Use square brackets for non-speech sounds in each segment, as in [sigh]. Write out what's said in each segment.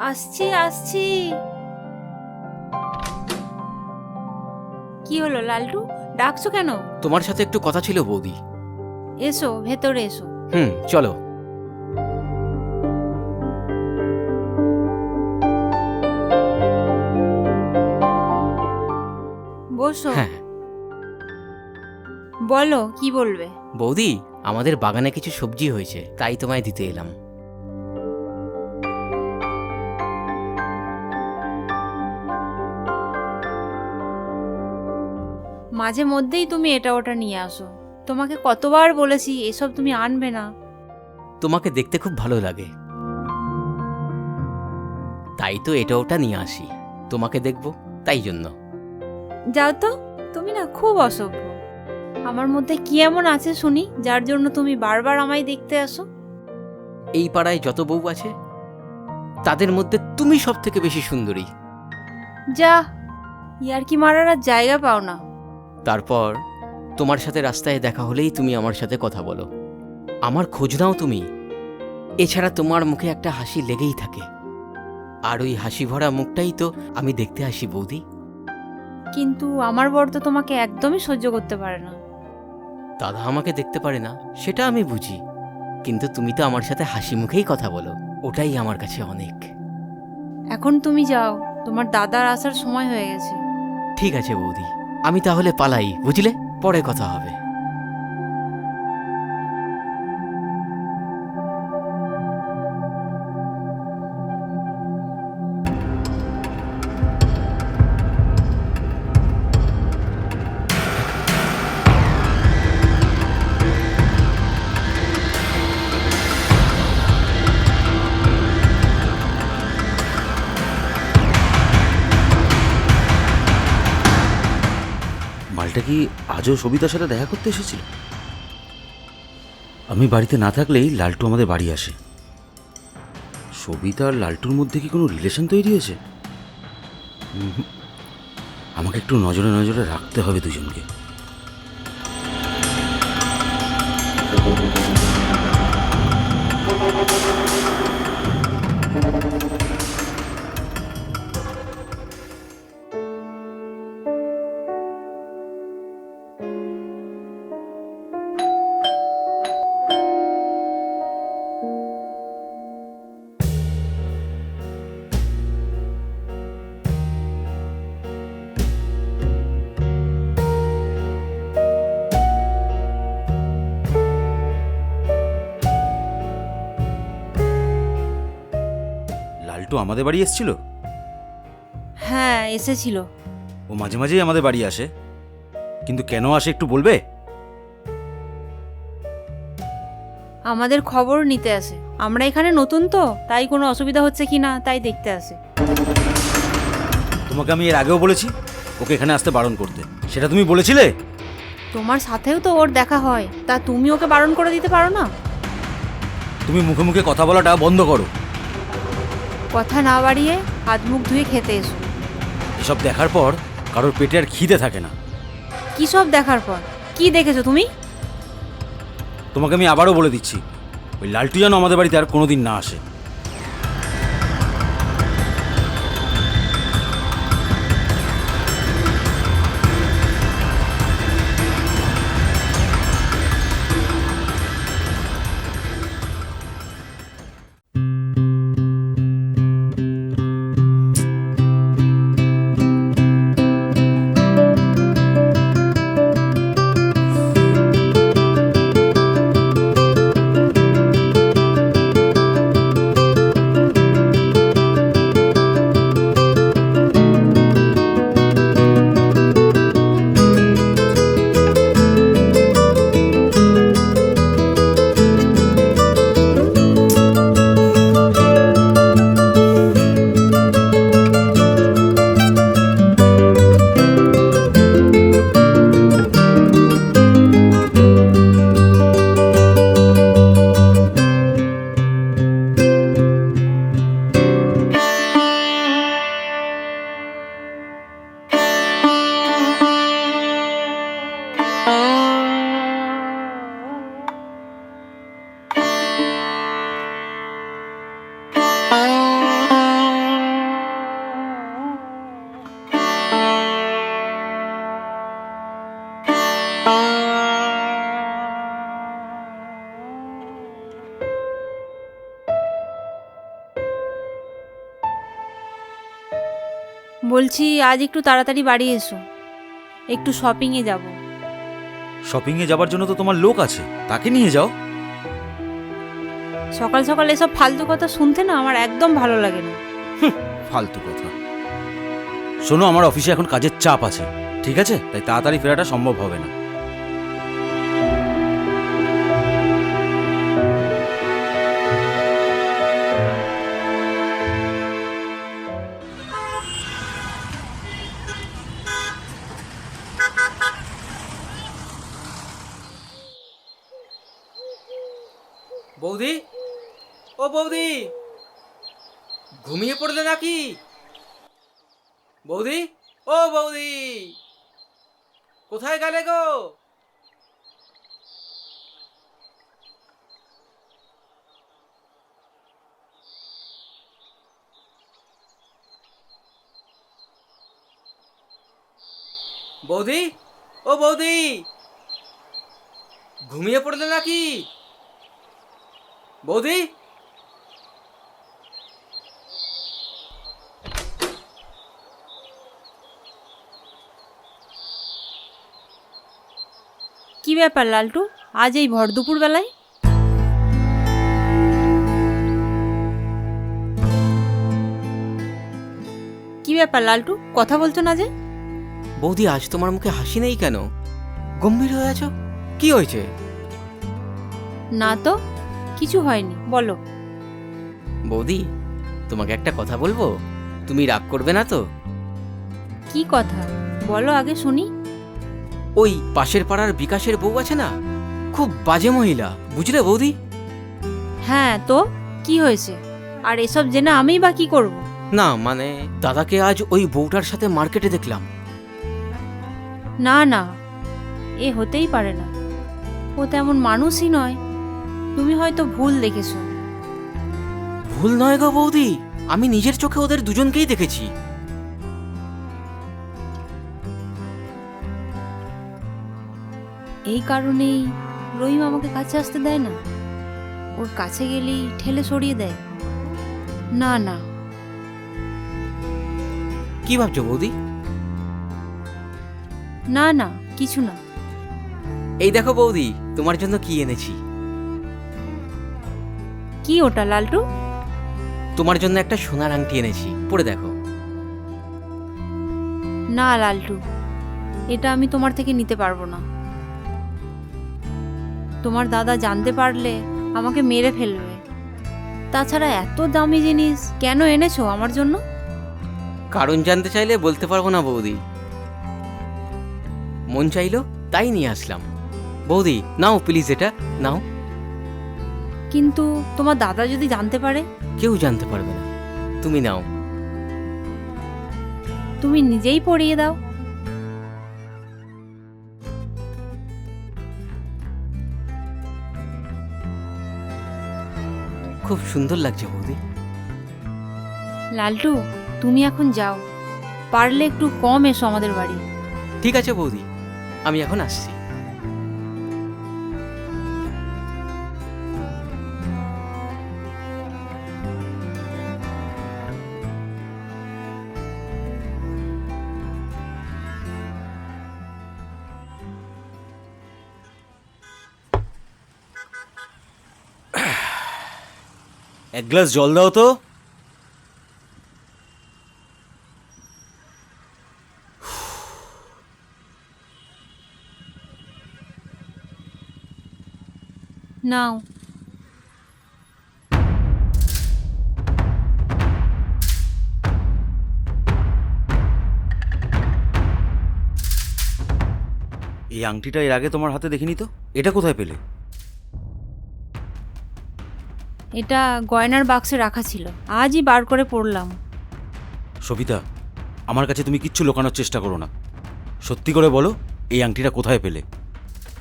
আসছি আসছি। কি হলো লালটু? ডাকছো কেন? তোমার সাথে একটু কথা ছিল বৌদি। এসো ভেতরে এসো। হুম চলো। বসো। হ্যাঁ। বলো কি বলবে? বৌদি আমাদের বাগানে কিছু সবজি হয়েছে তাই তোমায় দিতে এলাম। মাঝে মধ্যেই তুমি এটা ওটা নিয়ে আসো। তোমাকে কতবার বলেছি এসব তুমি আনবে না। তোমাকে দেখতে খুব ভালো লাগে। তাই তো এটা ওটা নিয়ে আসি। তোমাকে দেখব তাই জন্য। যাও তো তুমি না খুব অসভ্য। আমার মধ্যে কি এমন আছে শুনি যার জন্য তুমি বারবার আমায় দেখতে আসো? এই পাড়ায় যত বউ আছে তাদের মধ্যে তুমি সব থেকে বেশি সুন্দরী। যা ইয়ার কি মারার আর জায়গা পাও না। তারপর তোমার সাথে রাস্তায় দেখা হলেই তুমি আমার সাথে কথা বলো। আমার খোঁজ নাও তুমি। এছাড়া তোমার মুখে একটা হাসি লেগেই থাকে। আর ওই হাসি ভরা মুখটাই তো আমি দেখতে আসি বৌদি। কিন্তু আমার বর তো তোমাকে একদমই সহ্য করতে পারে না। দাদা আমাকে দেখতে পারে না সেটা আমি বুঝি। কিন্তু তুমি তো আমার সাথে হাসি মুখেই কথা বলো ওটাই আমার কাছে অনেক। এখন তুমি যাও তোমার দাদার আসার সময় হয়ে গেছে। ঠিক আছে বৌদি। আমি তাহলে পালাই বুঝলে? পরে কথা হবে। মালটা কি আজও সবিতার সাথে দেখা করতে এসেছিল? আমি বাড়িতে না থাকলেই লালটু আমাদের বাড়ি আসে। সবিতা আর লালটুর মধ্যে কি কোনো রিলেশন তৈরি হয়েছে। আমাকে একটু নজরে নজরে রাখতে হবে দুজনকে। লালটু আমাদের বাড়ি এসেছিল? হ্যাঁ এসেছিল। ও মাঝে মাঝেই আমাদের বাড়ি আসে। কিন্তু কেন আসে একটু বলবে? আমাদের খবর নিতে আসে। আমরা এখানে নতুন তো তাই কোনো অসুবিধা হচ্ছে কি না তাই দেখতে আসে। তোমাকে আমি এর আগেও বলেছি ওকে এখানে আসতে বারণ করতে। সেটা তুমি বলেছিলে? তোমার সাথেও তো ওর দেখা হয়। তা তুমি ওকে বারণ করে দিতে পারো না? তুমি মুখে মুখে কথা বলাটা বন্ধ করো। কথা না বাড়িয়ে হাত মুখ ধুয়ে খেতে এসো। এসব দেখার পর কারোর পেটে আর খিদে থাকে না। কি সব দেখার পর? কি দেখেছ তুমি? তোমাকে আমি আবারও বলে দিচ্ছি ওই লালটু যেন আমাদের বাড়িতে আর কোনোদিন না আসে। বলছি আজ একটু তাড়াতাড়ি বাড়ি এসো। একটু শপিংয়ে যাব। শপিংয়ে যাবার জন্য তো তোমার লোক আছে। তাকে নিয়ে যাও। সকাল সকাল এসব ফালতু কথা শুনতে না আমার একদম ভালো লাগে না। ফালতু কথা। শোনো আমার অফিসে এখন কাজের চাপ আছে। ঠিক আছে? তাই তাড়াতাড়ি ফেরাটা সম্ভব হবে না। ঘুমিয়ে পড়লে নাকি? বৌদি? ও বৌদি! কোথায় গেলে গো? বৌদি? ও বৌদি! ঘুমিয়ে পড়লে নাকি? বৌদি? ব্যাপার লালটু? আজ এই ভর দুপুর বেলায় কি ব্যাপার লালটু? কথা বলছো না যে? বৌদি আজ তোমার মুখে হাসি নেই কেন? গম্ভীর হয়ে আছো? কি হয়েছে? না তো কিছু হয়নি বলো। বৌদি তোমাকে একটা কথা বলব? তুমি রাগ করবে না তো? কি কথা? বলো আগে শুনি। ওই পাশের পাড়ার বিকাশের বউ আছে না? খুব বাজে মহিলা বুঝলে বৌদি? হ্যাঁ তো কি হয়েছে? আর এসব জেনে আমিই বা কি করব? না মানে দাদাকে আজ ওই বউটার সাথে মার্কেটে দেখলাম। না না এ হতেই পারে না। ও তেমন মানুষই নয়। তুমি হয়তো ভুল দেখেছ। ভুল নয় গো বৌদি আমি নিজের চোখে ওদের দুজনকেই দেখেছি। এই কারণেই রহিম আমাকে কাছে আসতে দেয় না। ওর কাছে গেলেই ঠেলে সরিয়ে দেয়। না না। কি ভাবছ বৌদি? না না কিছু না। এই দেখো বৌদি তোমার জন্য কি এনেছি। কি ওটা লালটু? তোমার জন্য একটা সোনার আংটি এনেছি পরে দেখো। না লালটু এটা আমি তোমার থেকে নিতে পারব না। তোমার দাদা জানতে পারলে আমাকে মেরে ফেলবে। তাছাড়া এত দামি জিনিস কেন এনেছো আমার জন্য? কারণ জানতে চাইলে বলতে পারব না বৌদি। মন চাইলো তাই নিয়ে আসলাম। বৌদি নাও প্লিজ এটা নাও। কিন্তু তোমার দাদা যদি জানতে পারে? কেউ জানতে পারবে না। তুমি নাও। তুমি নিজেই পড়িয়ে দাও। খুব সুন্দর লাগছে বৌদি। লালটু তুমি এখন যাও। পারলে একটু কম এসো আমাদের বাড়ি। ঠিক আছে বৌদি আমি এখন আসছি। এক গ্লাস জল দাও তো। নাও। এই আংটিটা এর আগে তোমার হাতে দেখিনি তো? এটা কোথায় পেলে? এটা গয়নার বাক্সে রাখা ছিল। আজই বার করে পড়লাম সবিতা আমার কাছে তুমি কিচ্ছু লোকানোর চেষ্টা করো না। সত্যি করে বলো এই আংটিটা কোথায় পেলে?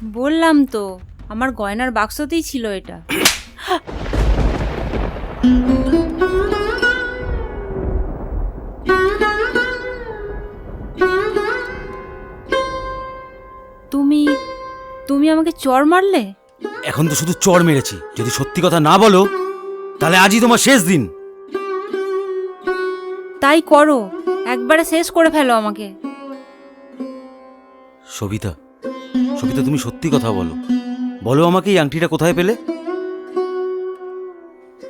বললাম তো আমার গয়নার বাক্সতেই ছিল এটা। তুমি তুমি আমাকে চর মারলে? এখন তো শুধু চড় মেরেছি। যদি সত্যি কথা না বলো তাহলে আজই তোমার শেষ দিন। তাই করো। একবারে শেষ করে ফেলো আমাকে। সবিতা সবিতা তুমি সত্যি কথা বলো। বলো আমাকে এই আংটিটা কোথায় পেলে?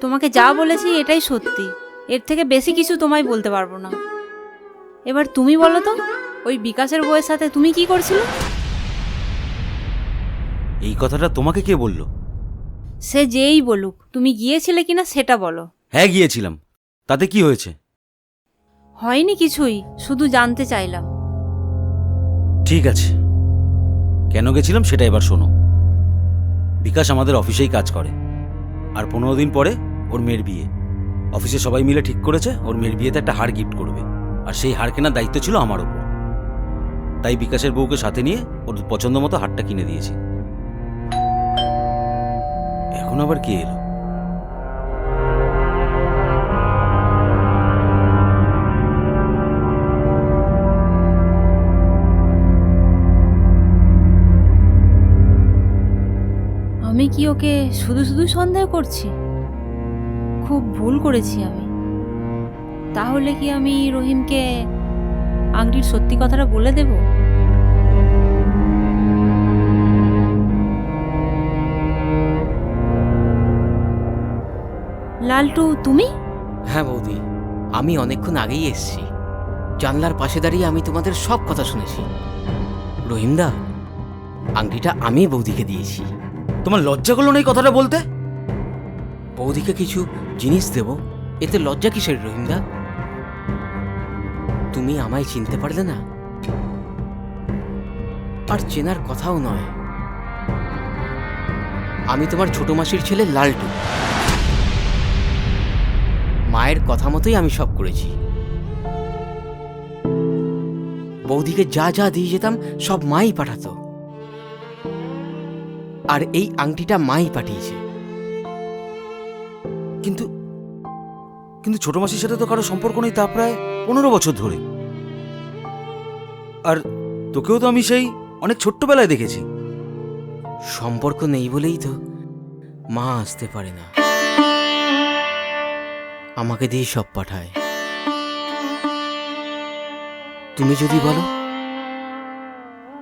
তোমাকে যা বলেছি এটাই সত্যি। এর থেকে বেশি কিছু তোমায় বলতে পারব না। এবার তুমি বলো তো ওই বিকাশের বইয়ের সাথে তুমি কি করছিলে? এই কথাটা তোমাকে কে বলল? সে যেই বলুক তুমি গিয়েছিলে কিনা সেটা বলো। হ্যাঁ গিয়েছিলাম। তাতে কি হয়েছে? হয়নি কিছুই শুধু জানতে চাইলাম। ঠিক আছে। কেন গেছিলাম সেটা এবার শোনো। বিকাশ আমাদের অফিসেই কাজ করে। আর পনেরো দিন পরে ওর মেয়ের বিয়ে। অফিসে সবাই মিলে ঠিক করেছে ওর মেয়ের বিয়েতে একটা হার গিফট করবে। আর সেই হার কেনার দায়িত্ব ছিল আমার ওপর। তাই বিকাশের বউকে সাথে নিয়ে ওর পছন্দ মতো হারটা কিনে দিয়েছি। এখন আবার কে এলো? আমি কি ওকে শুধু শুধু সন্দেহ করছি? খুব ভুল করেছি আমি। তাহলে কি আমি রহিমকে আংটির সত্যি কথাটা বলে দেব? লালটু তুমি? হ্যাঁ বৌদি আমি অনেকক্ষণ আগেই এসেছি। জানলার পাশে দাঁড়িয়ে আমি তোমাদের সব কথা শুনেছি। রহিমদা আংটিটা আমি বৌদিকে দিয়েছি। তোমার লজ্জা করল না এই কথাটা বলতে? বৌদিকে কিছু জিনিস দেব এতে লজ্জা কিসের রহিমদা তুমি আমায় চিনতে পারলে না? আর চেনার কথাও নয়। আমি তোমার ছোট মাসির ছেলে লালটু। মায়ের কথা মতোই আমি সব করেছি। বৌদিকে যা যা দিয়ে যেতাম সব মাই পাঠাতো। আর এই আংটিটা মাই পাঠিয়েছে। কিন্তু কিন্তু ছোট মাসির সাথে তো কারও সম্পর্ক নেই তা প্রায় পনেরো বছর ধরে। আর তোকেও তো আমি সেই অনেক ছোট্টবেলায় দেখেছি। সম্পর্ক নেই বলেই তো মা আসতে পারে না। আমাকে দিয়ে সব পাঠায়। তুমি যদি বলো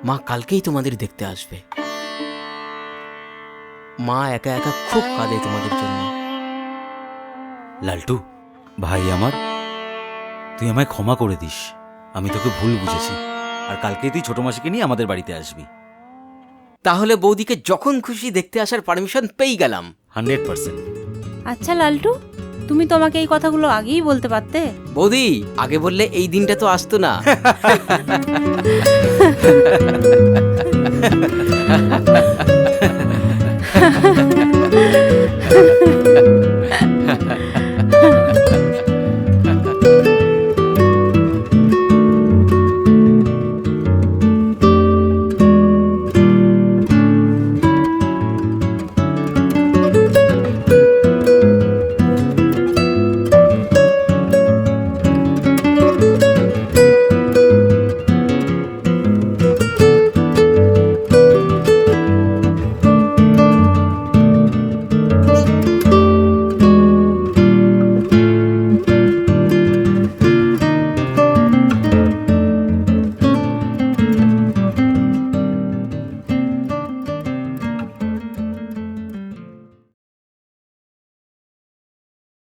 মা কালকেই তোমাদের দেখতে আসবে। মা একা একা খুব কাঁদে তোমাদের জন্য। লালটু ভাই আমার তুই আমায় ক্ষমা করে দিস। আমি তোকে ভুল বুঝেছি। আর কালকেই তুই ছোট মাসিকে নিয়ে আমাদের বাড়িতে আসবি। তাহলে বৌদিকে যখন খুশি দেখতে আসার পারমিশন পেয়ে গেলাম। Hundred percent. আচ্ছা লালটু তুমি তো আমাকে এই কথাগুলো আগেই বলতে পারতে। বৌদি আগে বললে এই দিনটা তো আসতো না। [laughs]